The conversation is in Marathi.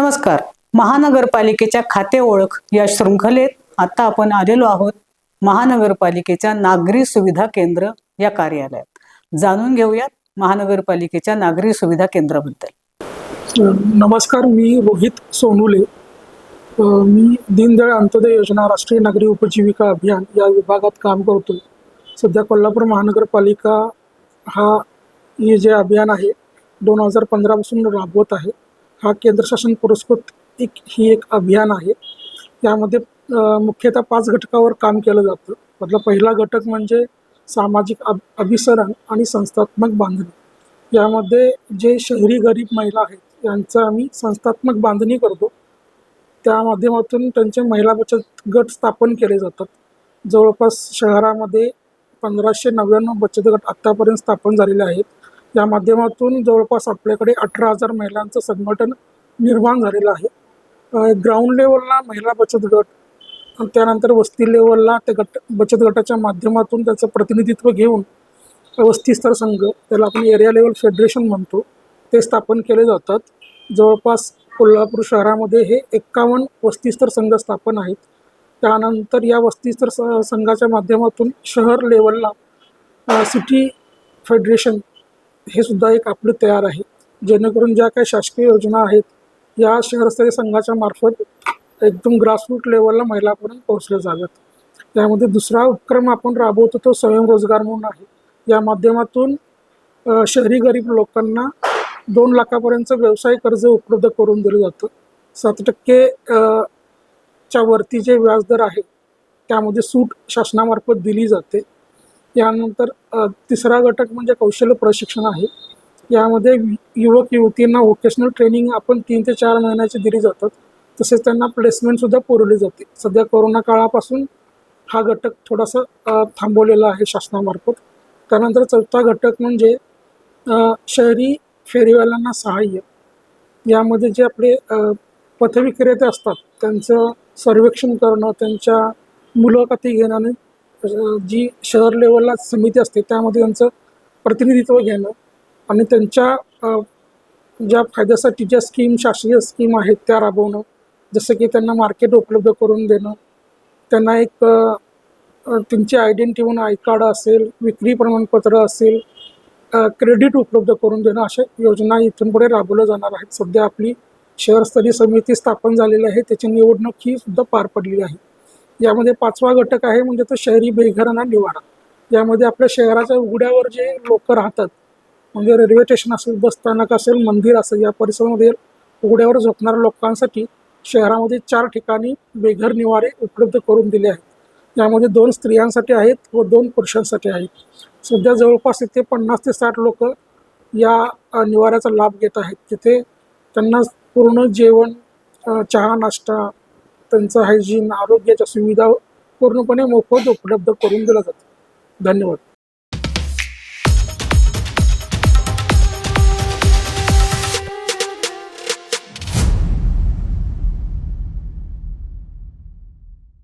नमस्कार. महानगरपालिकेच्या खाते ओळख या शृंखलेत आता आपण आलेलो आहोत. महानगरपालिकेच्या नागरी सुविधा केंद्र या कार्यालयात. जाणून घेऊयात महानगरपालिकेच्या नागरी सुविधा केंद्राबद्दल. नमस्कार मी रोहित सोनुले. मी दीनदयाळ अंत्योदय योजना राष्ट्रीय नागरी उपजीविका अभियान या विभागात काम करतो सध्या कोल्हापूर महानगरपालिका हा हे जे अभियान आहे दोन हजार पंधरापासून राबवत आहे. हा केंद्र शासन पुरस्कृत एक ही एक अभियान आहे. यामध्ये मुख्यतः पाच घटकावर काम केलं जातं. मधला पहिला घटक म्हणजे सामाजिक अभ अभिसरण आणि संस्थात्मक बांधणी. यामध्ये जे शहरी गरीब महिला आहेत यांचं आम्ही संस्थात्मक बांधणी करतो. त्या माध्यमातून त्यांचे महिला बचत गट स्थापन केले जातात. जवळपास शहरामध्ये पंधराशे नव्याण्णव बचत गट आत्तापर्यंत स्थापन झालेले आहेत. या माध्यमातून जवळपास आपल्याकडे अठरा हजार महिलांचं संघटन निर्माण झालेलं आहे. ग्राउंड लेवलला महिला बचत गट आणि त्यानंतर वस्ती लेवलला त्या गट बचत गटाच्या माध्यमातून त्याचं प्रतिनिधित्व घेऊन वस्तीस्तर संघ त्याला आपण एरिया लेवल फेडरेशन म्हणतो ते स्थापन केले जातात. जवळपास कोल्हापूर शहरामध्ये हे एक्कावन्न वस्तीस्तर संघ स्थापन आहेत. त्यानंतर या वस्तीस्तर स संघाच्या माध्यमातून शहर लेवलला सिटी फेडरेशन हे सुद्धा एक आपलं तयार आहे. जेणेकरून ज्या काही शासकीय योजना आहेत या शहरस्तरीय संघाच्या मार्फत एकदम ग्रासरूट लेवलला महिलापर्यंत पोहोचल्या जाव्यात. त्यामध्ये दुसरा उपक्रम आपण राबवतो तो स्वयंरोजगार म्हणून आहे. या माध्यमातून शहरी गरीब लोकांना दोन लाखापर्यंत व्यवसाय कर्ज उपलब्ध करून दिलं जातं. सात टक्के च्या वरती जे व्याजदर आहे त्यामध्ये सूट शासनामार्फत दिली जाते. यानंतर तिसरा घटक म्हणजे कौशल्य प्रशिक्षण आहे. यामध्ये युवक युवतींना व्होकेशनल ट्रेनिंग आपण तीन ते चार महिन्याची दिली जातात. तसेच त्यांना प्लेसमेंटसुद्धा पुरवली जाते. सध्या कोरोना काळापासून हा घटक थोडासा थांबवलेला आहे शासनामार्फत. त्यानंतर चौथा घटक म्हणजे शहरी फेरीवाल्यांना सहाय्य. यामध्ये जे आपले पथविक्रेते असतात त्यांचं सर्वेक्षण करणं त्यांच्या मुलाखती घेणं आणि जी शहर लेवलला समिती असते त्यामध्ये त्यांचं प्रतिनिधित्व घेणं आणि त्यांच्या ज्या फायद्यासाठी ज्या स्कीम शासकीय स्कीम आहेत त्या राबवणं. जसं की त्यांना मार्केट उपलब्ध करून देणं. त्यांना एक त्यांची आयडेंटिटी म्हणून आय कार्ड असेल विक्री प्रमाणपत्र असेल क्रेडिट उपलब्ध करून देणं अशा योजना इथून पुढे राबवल्या जाणार आहेत. सध्या आपली शहरस्तरीय समिती स्थापन झालेली आहे. त्याची निवडणूक ही सुद्धा पार पडलेली आहे. यामध्ये पाचवा घटक आहे म्हणजे तो शहरी बेघरांना निवारा. यामध्ये आपल्या शहराच्या उघड्यावर जे लोक राहतात म्हणजे रेल्वे स्टेशन असेल बस स्थानक असेल मंदिर असेल या परिसरामध्ये उघड्यावर झोपणाऱ्या लोकांसाठी शहरामध्ये चार ठिकाणी बेघर निवारे उपलब्ध करून दिले आहेत. यामध्ये दोन स्त्रियांसाठी आहेत व दोन पुरुषांसाठी आहेत. सध्या जवळपास इथे पन्नास ते साठ लोक या निवाऱ्याचा लाभ घेत आहेत. तिथे त्यांना पूर्ण जेवण चहा नाश्ता त्यांचं हायजीन आरोग्याच्या सुविधा पूर्णपणे मोफत उपलब्ध करून दिल्या जातात. धन्यवाद.